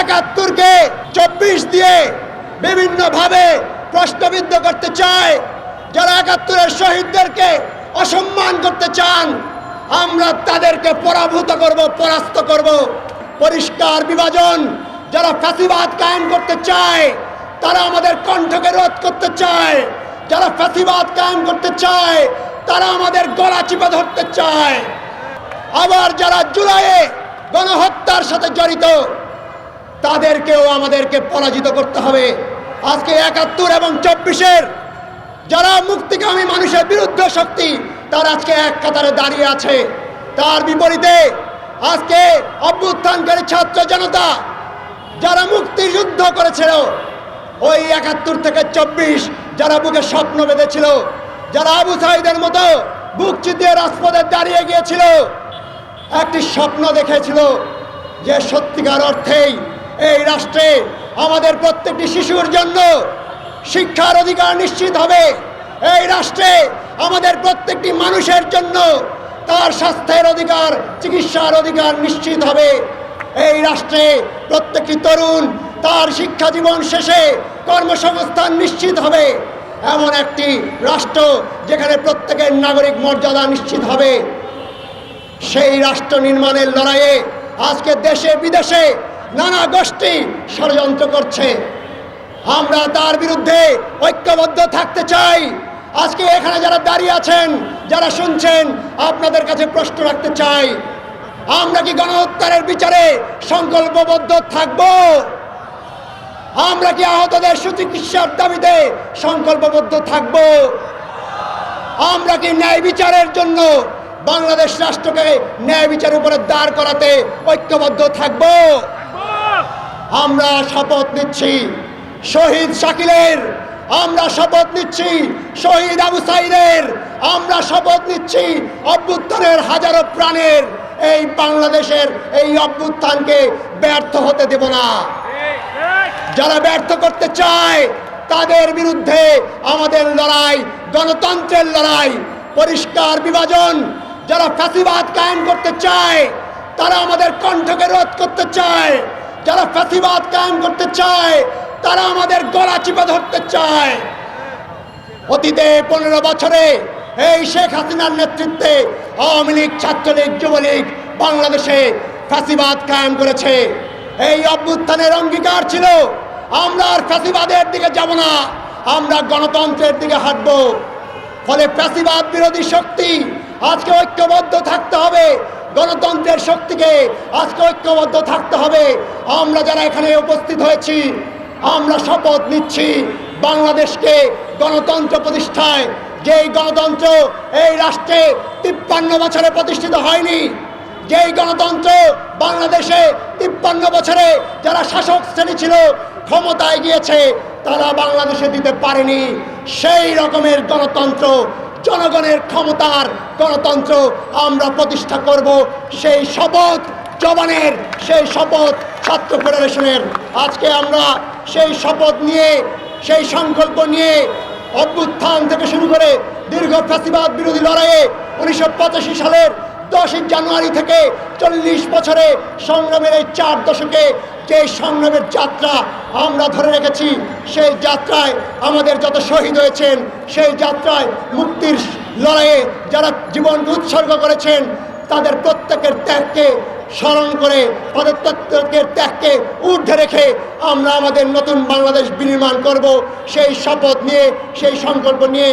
একাত্তরকে চব্বিশ দিয়ে বিভিন্নভাবে প্রশ্নবিদ্ধ করতে চায়। যারা একাত্তরের শহীদদেরকে অসম্মান করতে চান, আমরা তাদেরকে পরাভূত করব, পরাস্ত করব। পরিষ্কার বিভাজন, যারা ফাঁসিবাদ কায়েম করতে চায়, তারা আমাদের কণ্ঠকে রোধ করতে চায়। যারা ফ্যাসিবাদ কায়েম করতে চায়, তারা আমাদের গলা চিপে ধরতে চায়। আবার যারা জুলাইয়ে গণহত্যার সাথে জড়িত তাদেরকেও আমাদেরকে পরাজিত করতে হবে। আজকে একাত্তর এবং চব্বিশের যারা মুক্তিকামী মানুষের বিরুদ্ধে শক্তি, তারা আজকে এক কাতারে দাঁড়িয়ে আছে। তার বিপরীতে আজকে অভ্যুত্থানকারী ছাত্র জনতা যারা মুক্তির যুদ্ধ করেছিল, ওই একাত্তর থেকে চব্বিশ যারা বুকে স্বপ্ন বেঁধেছিল, যারা আবু সাইদের মতো বুক চিতিয়ে রাজপথে দাঁড়িয়ে গিয়েছিল, একটি স্বপ্ন দেখেছিল যে সত্যিকার অর্থেই এই রাষ্ট্রে আমাদের প্রত্যেকটি শিশুর জন্য শিক্ষার অধিকার নিশ্চিত হবে। এই রাষ্ট্রে আমাদের প্রত্যেকটি মানুষের জন্য তার স্বাস্থ্যের অধিকার, চিকিৎসার অধিকার নিশ্চিত হবে। এই রাষ্ট্রে প্রত্যেকটি তরুণ তার শিক্ষা জীবন শেষে কর্মসংস্থান নিশ্চিত হবে। এমন একটি রাষ্ট্র যেখানে প্রত্যেকের নাগরিক মর্যাদা নিশ্চিত হবে। সেই রাষ্ট্র নির্মাণের লড়াইয়ে আজকে দেশে, বিদেশে নানা গোষ্ঠী ষড়যন্ত্র করছে। আমরা তার বিরুদ্ধে ঐক্যবদ্ধ থাকতে চাই। আজকে এখানে যারা দাঁড়িয়ে আছেন, যারা শুনছেন, আপনাদের কাছে প্রশ্ন রাখতে চাই। আমরা কি গণহত্যারের বিচারে সংকল্পবদ্ধ থাকব? আমরা কি আহতদের সুচিকিৎসার দাবিতে সংকল্পবদ্ধ থাকব? আমরা কি ন্যায় বিচারের জন্য বাংলাদেশ রাষ্ট্রকে ন্যায় বিচার উপরে দাঁড় করাতে ঐক্যবদ্ধ থাকব? আমরা শপথ নিচ্ছি। শহীদ শাকিলের, আমরা শপথ নিচ্ছি। শহীদ আবু সাইদের, আমরা শপথ নিচ্ছি। অভ্যুত্থানের হাজারো প্রাণের এই বাংলাদেশের এই অভ্যুত্থানকে ব্যর্থ হতে দেব না। যারা ব্যর্থ করতে চায়, তাদের বিরুদ্ধে আমাদের লড়াই, গণতন্ত্রের লড়াই, পরিষ্কার বিভাজন। যারা ফ্যাসিবাদ কায়েম করতে চায়, তারা আমাদের কণ্ঠকে রোধ করতে চায়। যারা ফ্যাসিবাদ কায়েম করতে চায়, তারা আমাদের গলা চিপে ধরতে চায়। অতীতে পনেরো বছরে এই শেখ হাসিনার নেতৃত্বে আওয়ামী লীগ, ছাত্রলীগ, যুবলীগ বাংলাদেশে ফ্যাসিবাদ কায়েম করেছে। এই অভ্যুত্থানের অঙ্গীকার ছিল, আমরা আর ফ্যাসিবাদের দিকে যাব না, আমরা গণতন্ত্রের দিকে হাঁটব। ফলে ফ্যাসিবাদ বিরোধী শক্তি আজকে ঐক্যবদ্ধ থাকতে হবে গণতন্ত্রের শক্তিকে আজকে ঐক্যবদ্ধ থাকতে হবে। আমরা যারা এখানে উপস্থিত হয়েছি, আমরা শপথ নিচ্ছি বাংলাদেশকে গণতন্ত্র প্রতিষ্ঠায়। যেই গণতন্ত্র এই রাষ্ট্রে তিপ্পান্ন বছরে প্রতিষ্ঠিত হয়নি, যেই গণতন্ত্র বাংলাদেশে তিপ্পান্ন বছরে যারা শাসক শ্রেণি ছিল ক্ষমতায় গিয়েছে, তারা বাংলাদেশে দিতে পারেনি। সেই রকমের গণতন্ত্র জনগণের ক্ষমতার গণতন্ত্র আমরা প্রতিষ্ঠা করব সেই শপথ জবানের, সেই শপথ ছাত্র ফেডারেশনের। আজকে আমরা সেই শপথ নিয়ে, সেই সংকল্প নিয়ে অভ্যুত্থান থেকে শুরু করে দীর্ঘ ফ্যাসিবাদ বিরোধী লড়াইয়ে উনিশশো পঁচাশি সালের দশই জানুয়ারি থেকে চল্লিশ বছরে সংগ্রামের এই চার দশকে যে সংগ্রামের যাত্রা আমরা ধরে রেখেছি, সেই যাত্রায় আমাদের যত শহীদ হয়েছেন, সেই যাত্রায় মুক্তির লড়াইয়ে যারা জীবন উৎসর্গ করেছেন, তাদের প্রত্যেকের ত্যাগকে স্মরণ করে, তাদের প্রত্যেকের ত্যাগকে ঊর্ধ্বে রেখে আমরা আমাদের নতুন বাংলাদেশ বিনির্মাণ করব। সেই শপথ নিয়ে, সেই সংকল্প নিয়ে